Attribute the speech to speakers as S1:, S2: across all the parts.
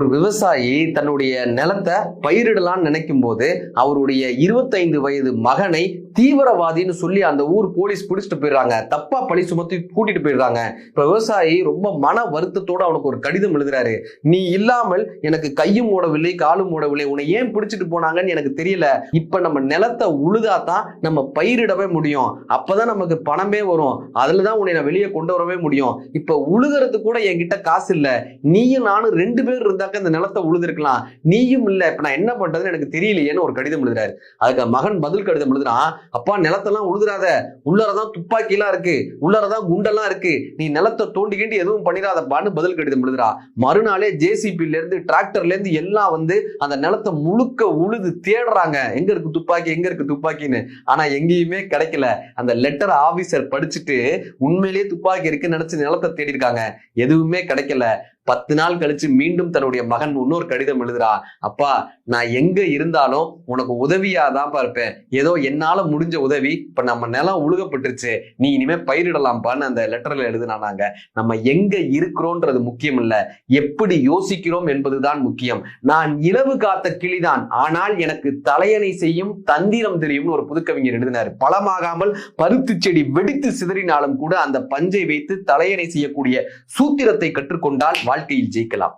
S1: ஒரு விவசாயி தன்னுடைய நிலத்தை பயிரிடலாம்னு நினைக்கும் போது அவருடைய இருபத்தைந்து வயது மகனை தீவிரவாதின்னு சொல்லி அந்த ஊர் போலீஸ் பிடிச்சிட்டு போயிடுறாங்க. தப்பா பழி சுமத்தி கூட்டிட்டு போயிடுறாங்க. இப்ப விவசாயி ரொம்ப மன வருத்தத்தோட அவனுக்கு ஒரு கடிதம் எழுதுறாரு. நீ இல்லாமல் எனக்கு கையும் ஓடவில்லை காலும் ஓடவில்லை. உன்னை ஏன் பிடிச்சிட்டு போனாங்கன்னு எனக்கு தெரியல. இப்ப நம்ம நிலத்தை உழுதாதான் நம்ம பயிரிடவே முடியும். அப்பதான் நமக்கு பணமே வரும். அதுலதான் உன்னை நான் வெளியே கொண்டு வரவே முடியும். இப்ப உழுகிறது கூட என்கிட்ட காசு இல்லை. நீயும் நானும் ரெண்டு பேர் இருந்தாக்க இந்த நிலத்தை உழுதுருக்கலாம். நீயும் இல்ல. இப்போ நான் என்ன பண்றதுன்னு எனக்கு தெரியலையேன்னு ஒரு கடிதம் எழுதுறாரு. அதுக்கு மகன் பதில் கடிதம் எழுதுறான். அப்பா நிலத்தெல்லாம் உழுதுறாத. உள்ளாரதான் துப்பாக்கிலாம் இருக்கு. உள்ளாரதான் குண்டெல்லாம் இருக்கு. நீ நிலத்தை தோண்டிக்கிட்டு எதுவும் பண்ணிடாதப்பான்னு பதில் கடிதம் எழுதுறா. மறுநாளே ஜேசிபில இருந்து டிராக்டர்ல இருந்து எல்லாம் வந்து அந்த நிலத்தை முழுக்க உழுது தேடுறாங்க. எங்க இருக்கு துப்பாக்கி? எங்க இருக்கு துப்பாக்கின்னு. ஆனா எங்கேயுமே கிடைக்கல. அந்த லெட்டர் ஆபீசர் படிச்சுட்டு உண்மையிலேயே துப்பாக்கி இருக்குன்னு நினைச்சு நிலத்தை தேடி இருக்காங்க எதுவுமே கிடைக்கல. பத்து நாள் கழிச்சு மீண்டும் தன்னுடைய மகன் இன்னொரு கடிதம் எழுதுறா. அப்பா நான் எங்க இருந்தாலும் உனக்கு உதவியா தான் இருப்பேன். ஏதோ என்னால முடிஞ்ச உதவி இப்ப நம்ம நிலம் உழுகப்பட்டுருச்சு. நீ இனிமே பயிரிடலாம்ப்பான்னு அந்த லெட்டர்ல எழுதுனாங்க நம்ம எங்க இருக்கிறோன்றது முக்கியம் இல்ல. எப்படி யோசிக்கிறோம் என்பதுதான் முக்கியம். நான் இலவு காத்த கிளிதான். ஆனால் எனக்கு தலையணை செய்யும் தந்திரம் தெரியும்னு ஒரு புதுக்கவிஞர் எழுதினார். பழமாகாமல் பருத்தி செடி வெடித்து சிதறினாலும் கூட அந்த பஞ்சை வைத்து தலையணை செய்யக்கூடிய சூத்திரத்தை கற்றுக்கொண்டால் வாழ்க்கையில் ஜெயிக்கலாம்.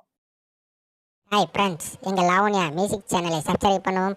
S2: ஹாய் ஃப்ரெண்ட்ஸ் எங்கள் லாவண்யா மியூசிக் சேனலை சப்ஸ்கிரைப் பண்ணவும்